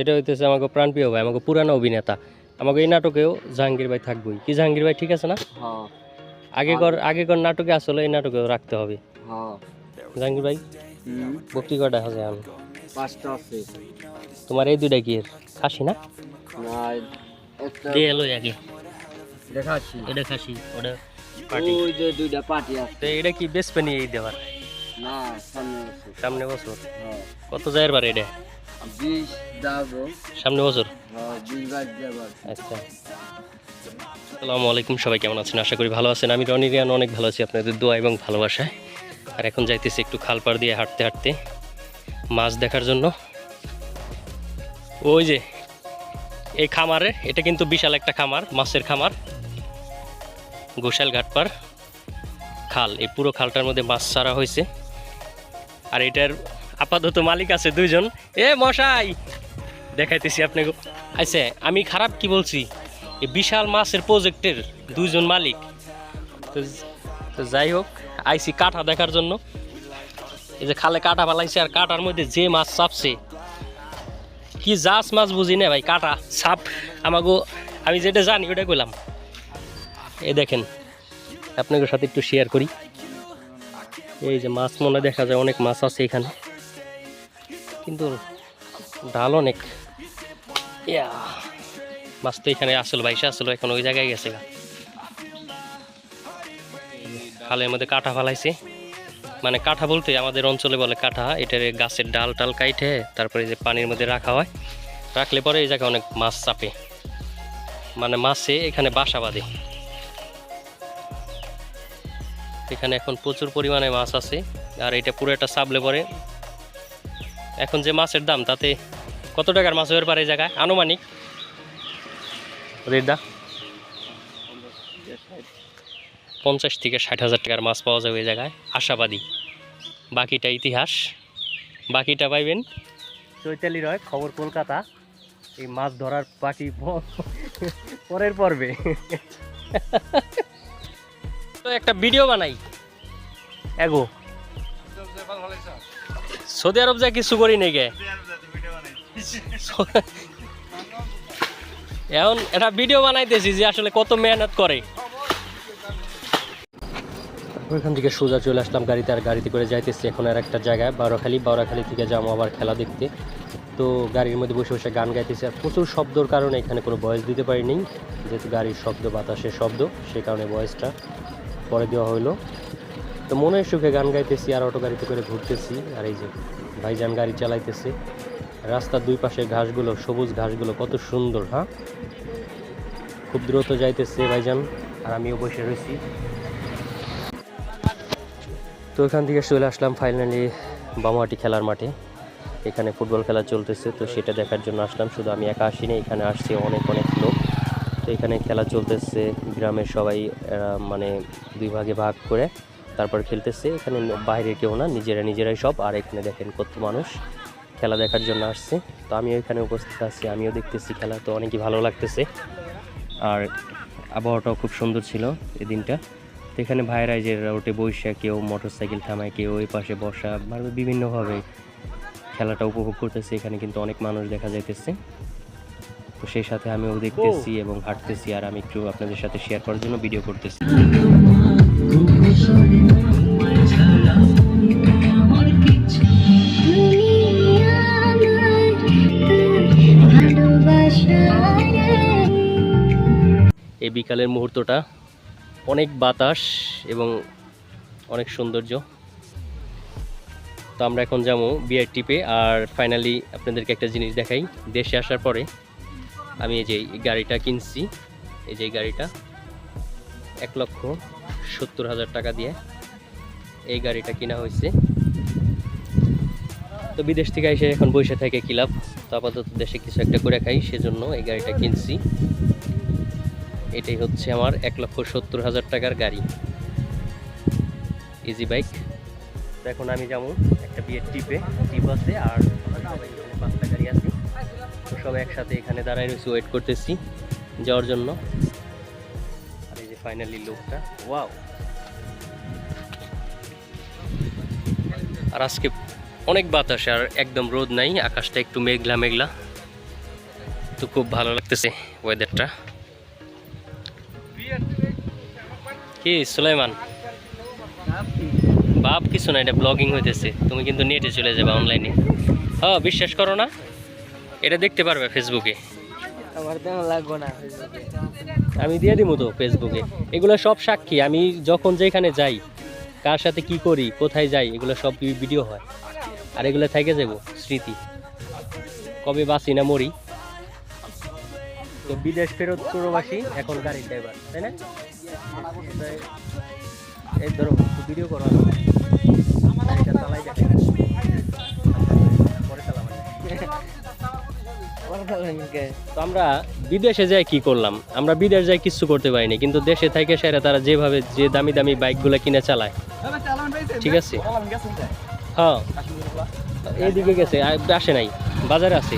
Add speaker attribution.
Speaker 1: এটা হইতেছে আমাকে প্রাণপ্রিয় ভাই আমাকে পুরানো অভিনেতা। আমাকে এই নাটকেও জাহাঙ্গীর ভাই থাকবেই। কি জাহাঙ্গীর ভাই ঠিক আছে না?
Speaker 2: হ্যাঁ।
Speaker 1: আগেকর আগেকর নাটকে আসলে এই নাটকেও রাখতে হবে।
Speaker 2: হ্যাঁ।
Speaker 1: জাহাঙ্গীর ভাই বক্তি কটা আছে এখন?
Speaker 2: পাঁচটা আছে।
Speaker 1: তোমার এই দুইটা কি খাসি না? এলো আগে। এটা খাসি। ওটা পার্টি।
Speaker 2: ওই যে দুইটা পার্টি আছে।
Speaker 1: এটা কি এই দেওয়ার?
Speaker 2: না সামনে আছে।
Speaker 1: সামনে বছর?
Speaker 2: হ্যাঁ।
Speaker 1: কত যায়ের বার এটা?
Speaker 2: বিশ দাগো
Speaker 1: সামনে বছর
Speaker 2: হ্যাঁ বিশ
Speaker 1: আচ্ছা। আসসালামু আলাইকুম সবাই কেমন আছেন? আশা করি ভালো আছেন। আমি রনি রিয়ান অনেক ভালো আছি আপনাদের দোয়া এবং ভালোবাসায়। আর এখন যাইতেছি একটু খাল পাড় দিয়ে হাঁটতে হাঁটতে মাছ দেখার জন্য। ওই যে এই খামারে এটা কিন্তু বিশাল একটা খামার মাছের খামার। গোশাল ঘাটপাড় খাল। এই পুরো খালটার মধ্যে মাছ ছাড়া হয়েছে। আর এটার আপাতত মালিক আছে দুইজন। এ, মশাই! দেখাইতেছি আপনাকে। আচ্ছা আমি খারাপ কি বলছি? বিশাল মাছের প্রজেক্টের দুইজন মালিক। তো তো যাই হোক আইসি কাঠা দেখার জন্য। এই যে খালে কাটা পালাইছে আর কাটার মধ্যে যে মাছ চাপছে। কি জাস মাছ বুঝি না ভাই, কাটা, সাপ, আমাগো, আমি যেটা জানি ওটা কইলাম। এ দেখেন, আপনাদের সাথে একটু শেয়ার করি। এই যে মাছ মনে দেখা যায় অনেক মাছ আছে এখানে। কিন্তু ডাল অনেক ইয়া, মাছ তো এখানে আসলো বাইশে আসলো, এখন ওই জায়গায় গেছে খালের মধ্যে কাঠা ফালাইছে। মানে কাঁঠা বলতে আমাদের অঞ্চলে বলে কাঠা এটার গাছের ডাল টাল কাইটে, তারপরে যে পানির মধ্যে রাখা হয়। রাখলে পরে এই জায়গায় অনেক মাছ চাপে। মানে মাছে এখানে বাসা বাঁধে। এখানে এখন প্রচুর পরিমাণে মাছ আছে, আর এটা পুরো একটা সাবলে পরে এখন যে মাছের দাম তাতে কত টাকার মাছ হয়ে পারে এই জায়গায়? আনুমানিক। রেটদা পঞ্চাশ থেকে ষাট হাজার টাকার মাছ পাওয়া যাবে এই জায়গায়। আশাবাদী। বাকিটা ইতিহাস। বাকিটা পাইবেন? চৈতালি রয় খবর কলকাতা। এই মাছ ধরার বাকি প- পরের পর্বে। তো একটা ভিডিও বানাই। এগো। সৌদি আরব যা কিছু করি নাকি? এখন এটা ভিডিও বানাইতেছি যে আসলে কত মেহনত করে। ওইখান থেকে সোজা চলে আসলাম গাড়িতে, আর গাড়িতে করে যাইতেছি এখন আর একটা জায়গায়, বারোখালি। বারোখালি থেকে যাব আবার খেলা দেখতে। তো গাড়ির মধ্যে বসে বসে গান গাইতেছি, আর প্রচুর শব্দর কারণে এখানে কোনো ভয়েস দিতে পারিনি। যেহেতু গাড়ির শব্দ, বাতাসের শব্দ, সে কারণে ভয়েসটা পরে দেওয়া হলো তো মনের সুখে গান গাইতেছি আর অটো গাড়িতে করে ঘুরতেছি। আর এই যে ভাইজান গাড়ি চালাইতেছে। রাস্তার দুই পাশে ঘাসগুলো, সবুজ ঘাসগুলো কত সুন্দর হ্যাঁ? খুব দ্রুত যাইতেছে ভাইজান। আর আমিও বসে রয়েছি তো এখান থেকে চলে আসলাম ফাইনালি বামাহাটি খেলার মাঠে। এখানে ফুটবল খেলা চলতেছে, তো সেটা দেখার জন্য আসলাম। শুধু আমি একা আসিনি, এখানে আসছে অনেক অনেক লোক। তো এখানে খেলা চলতেছে, গ্রামের সবাই মানে দুই ভাগে ভাগ করে। তারপর খেলতেছে। এখানে বাইরে কেউ না নিজেরা নিজেরাই সব। আর এখানে দেখেন কত মানুষ। খেলা দেখার জন্য আসছে। তো আমিও এখানে উপস্থিত আছি আমিও দেখতেছি খেলা। তো অনেকই ভালো লাগতেছে। আর আবহাওয়াটাও খুব সুন্দর ছিল এই দিনটা। তো এখানে ভাইরাই যে রোটে বৈশা কেউ মোটর সাইকেল থামায় কেউ ওই পাশে বসা মানে বিভিন্নভাবে খেলাটা উপভোগ করতেছে। এখানে কিন্তু অনেক মানুষ দেখা যাইতেছে। তো সেই সাথে আমিও দেখতেছি এবং হাঁটতেছি। আর আমি একটু আপনাদের সাথে শেয়ার করার জন্য ভিডিও করতেছি। এই বিকালের মুহূর্তটা অনেক বাতাস এবং অনেক সৌন্দর্য। তো আমরা এখন যাব বিআর টিপে আর ফাইনালি আপনাদেরকে একটা জিনিস দেখাই। দেশে আসার পরে আমি এই যে গাড়িটা কিনছি, এই যে গাড়িটা। এক লক্ষ সত্তর হাজার টাকা দিয়ে এই গাড়িটা কিনা হয়েছে। তো বিদেশ থেকে এসে এখন বসে থাকে ক্লাব তো আপাতত দেশে কিছু একটা করে খাই, সেজন্য এই গাড়িটা কিনছি। এটাই হচ্ছে আমার এক লক্ষ সত্তর হাজার টাকার গাড়ি। ইজি বাইক তো এখন আমি যাব একটা বিয়ের টিপে টিপ আছে আর পাঁচটা গাড়ি আছে। তো সবাই একসাথে এখানে দাঁড়ায় রয়েছি ওয়েট করতেছি যাওয়ার জন্য। ফাইনালি লোকটা ওয়াও আর আজকে অনেক বাতাস আর একদম রোদ নাই আকাশটা একটু মেঘলা মেঘলা। তো খুব ভালো লাগতেছে ওয়েদারটা কি সুলাইমান? বাপ কিছু না এটা ব্লগিং হইতেছে। তুমি কিন্তু নেটে চলে যাবে অনলাইনে হ্যাঁ বিশ্বাস করো না এটা দেখতে পারবে ফেসবুকে আমি দিয়ে দিব তো ফেসবুকে এগুলো সব সাক্ষী। আমি যখন যেখানে যাই, কার সাথে কি করি, কোথায় যাই, এগুলো সব ভিডিও হয়। আর এগুলো থেকে যাব, স্মৃতি। কবে বাঁচি না মরি। তো বিদেশ ফেরত প্রবাসী এখন গাড়ির ড্রাইভার তাই না? এই ধরো ভিডিও করো। তো আমরা বিদেশে যাই কি করলাম? আমরা বিদেশ যাই কিছু করতে পারিনি কিন্তু দেশে থেকে সেরা তারা যেভাবে যে দামি দামি বাইকগুলো কিনে চালায়। ঠিক আছে? হ্যাঁ। এইদিকে গেছে আসে নাই বাজারে আছে।